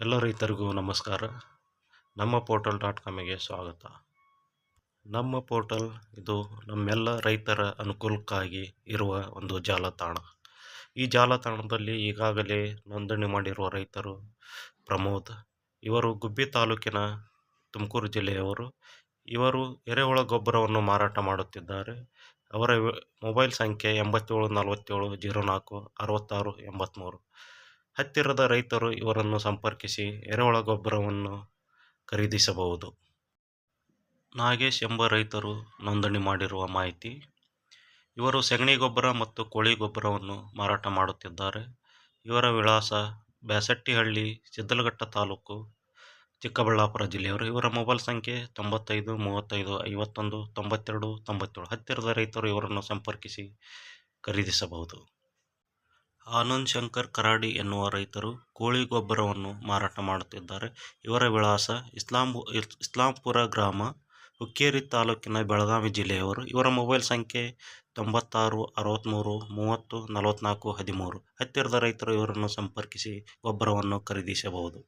ಎಲ್ಲ ರೈತರಿಗೂ ನಮಸ್ಕಾರ. ನಮ್ಮ ಪೋರ್ಟಲ್ ಡಾಟ್ ಕಾಮಿಗೆ ಸ್ವಾಗತ. ನಮ್ಮ ಪೋರ್ಟಲ್ ಇದು ನಮ್ಮೆಲ್ಲ ರೈತರ ಅನುಕೂಲಕ್ಕಾಗಿ ಇರುವ ಒಂದು ಜಾಲತಾಣ. ಈ ಜಾಲತಾಣದಲ್ಲಿ ಈಗಾಗಲೇ ನೋಂದಣಿ ಮಾಡಿರುವ ರೈತರು ಪ್ರಮೋದ್, ಇವರು ಗುಬ್ಬಿ ತಾಲೂಕಿನ ತುಮಕೂರು ಜಿಲ್ಲೆಯವರು. ಇವರು ಎರೆಹುಳ ಗೊಬ್ಬರವನ್ನು ಮಾರಾಟ ಮಾಡುತ್ತಿದ್ದಾರೆ. ಅವರ ಮೊಬೈಲ್ ಸಂಖ್ಯೆ ಎಂಬತ್ತೇಳು, ನಲವತ್ತೇಳು, ಜೀರೋ ನಾಲ್ಕು, ಅರವತ್ತಾರು ಎಂಬತ್ತ್ಮೂರು ಹತ್ತಿರದ ರೈತರು ಇವರನ್ನು ಸಂಪರ್ಕಿಸಿ ಎರೆಹುಳ ಗೊಬ್ಬರವನ್ನು ಖರೀದಿಸಬಹುದು. ನಾಗೇಶ್ ಎಂಬ ರೈತರು ನೋಂದಣಿ ಮಾಡಿರುವ ಮಾಹಿತಿ, ಇವರು ಸಗಣಿ ಗೊಬ್ಬರ ಮತ್ತು ಕೋಳಿ ಗೊಬ್ಬರವನ್ನು ಮಾರಾಟ ಮಾಡುತ್ತಿದ್ದಾರೆ. ಇವರ ವಿಳಾಸ ಬ್ಯಾಸಟ್ಟಿಹಳ್ಳಿ, ಸಿದ್ದಲಘಟ್ಟ ತಾಲೂಕು, ಚಿಕ್ಕಬಳ್ಳಾಪುರ ಜಿಲ್ಲೆಯವರು. ಇವರ ಮೊಬೈಲ್ ಸಂಖ್ಯೆ ತೊಂಬತ್ತೈದು, ಮೂವತ್ತೈದು, ಐವತ್ತೊಂದು, ತೊಂಬತ್ತೆರಡು, ತೊಂಬತ್ತೇಳು. ಹತ್ತಿರದ ರೈತರು ಇವರನ್ನು ಸಂಪರ್ಕಿಸಿ ಖರೀದಿಸಬಹುದು. ಆನಂದ್ ಶಂಕರ್ ಕರಾಡಿ ಎನ್ನುವ ರೈತರು ಕೋಳಿ ಗೊಬ್ಬರವನ್ನು ಮಾರಾಟ ಮಾಡುತ್ತಿದ್ದಾರೆ. ಇವರ ವಿಳಾಸ ಇಸ್ಲಾಂ ಇಸ್ಲಾಂಪುರ ಗ್ರಾಮ, ಹುಕ್ಕೇರಿ ತಾಲೂಕಿನ ಬೆಳಗಾವಿ ಜಿಲ್ಲೆಯವರು. ಇವರ ಮೊಬೈಲ್ ಸಂಖ್ಯೆ ತೊಂಬತ್ತಾರು ಅರವತ್ತ್ಮೂರು ಮೂವತ್ತು ನಲವತ್ತ್ನಾಲ್ಕು ಹದಿಮೂರು. ಹತ್ತಿರದ ರೈತರು ಇವರನ್ನು ಸಂಪರ್ಕಿಸಿ ಗೊಬ್ಬರವನ್ನು ಖರೀದಿಸಬಹುದು.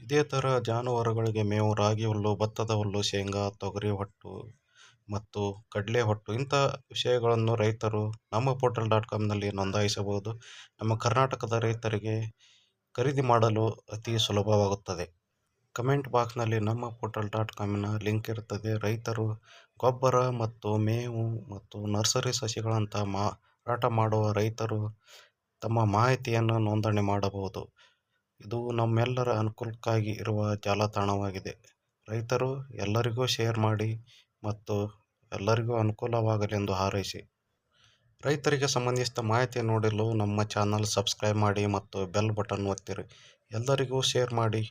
ಇದೇ ಥರ ಜಾನುವಾರುಗಳಿಗೆ ಮೇವು, ರಾಗಿ ಹುಲ್ಲು, ಭತ್ತದ ಹುಲ್ಲು, ಶೇಂಗಾ, ತೊಗರಿ, ಹೊಟ್ಟು ಮತ್ತು ಕಡಲೆ ಹೊಟ್ಟು ಇಂಥ ವಿಷಯಗಳನ್ನು ರೈತರು ನಮ್ಮ ಪೋರ್ಟಲ್ ಡಾಟ್ ಕಾಮ್ನಲ್ಲಿ ನೋಂದಾಯಿಸಬಹುದು. ನಮ್ಮ ಕರ್ನಾಟಕದ ರೈತರಿಗೆ ಖರೀದಿ ಮಾಡಲು ಅತಿ ಸುಲಭವಾಗುತ್ತದೆ. ಕಮೆಂಟ್ ಬಾಕ್ಸ್ನಲ್ಲಿ ನಮ್ಮ ಪೋರ್ಟಲ್ ಡಾಟ್ ಕಾಮಿನ ಲಿಂಕ್ ಇರುತ್ತದೆ. ರೈತರು ಗೊಬ್ಬರ ಮತ್ತು ಮೇವು ಮತ್ತು ನರ್ಸರಿ ಸಸಿಗಳಂತಹ ಮಾರಾಟ ಮಾಡುವ ರೈತರು ತಮ್ಮ ಮಾಹಿತಿಯನ್ನು ನೋಂದಣಿ ಮಾಡಬಹುದು. ಇದು ನಮ್ಮೆಲ್ಲರ ಅನುಕೂಲಕ್ಕಾಗಿ ಇರುವ ಜಾಲತಾಣವಾಗಿದೆ. ರೈತರು ಎಲ್ಲರಿಗೂ ಶೇರ್ ಮಾಡಿ ಮತ್ತು ಎಲ್ಲರಿಗೂ ಅನುಕೂಲವಾಗಲೆಂದು ಹಾರೈಸಿ. ರೈತರಿಗೆ ಸಂಬಂಧಿಸಿದ ಮಾಹಿತಿ ನೋಡಲು ನಮ್ಮ ಚಾನಲ್ ಸಬ್ಸ್ಕ್ರೈಬ್ ಮಾಡಿ ಮತ್ತು ಬೆಲ್ ಬಟನ್ ಒತ್ತಿರಿ. ಎಲ್ಲರಿಗೂ ಶೇರ್ ಮಾಡಿ.